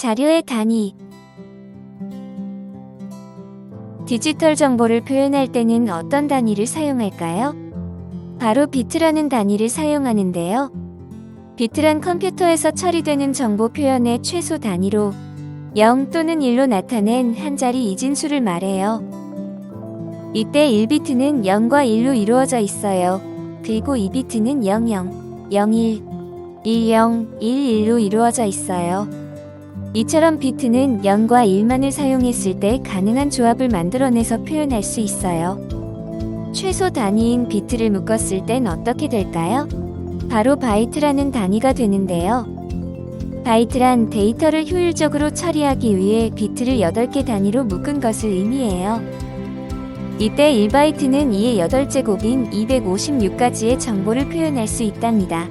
자료의 단위 디지털 정보를 표현할 때는 어떤 단위를 사용할까요? 바로 비트라는 단위를 사용하는데요. 비트란 컴퓨터에서 처리되는 정보 표현의 최소 단위로 0 또는 1로 나타낸 한 자리 이진수를 말해요. 이때 1비트는 0과 1로 이루어져 있어요. 그리고 2비트는 00, 01, 10, 11로 이루어져 있어요. 이처럼 비트는 0과 1만을 사용했을 때 가능한 조합을 만들어내서 표현할 수 있어요. 최소 단위인 비트를 묶었을 땐 어떻게 될까요? 바로 바이트라는 단위가 되는데요. 바이트란 데이터를 효율적으로 처리하기 위해 비트를 8개 단위로 묶은 것을 의미해요. 이때 1바이트는 2의 8제곱인 256가지의 정보를 표현할 수 있답니다.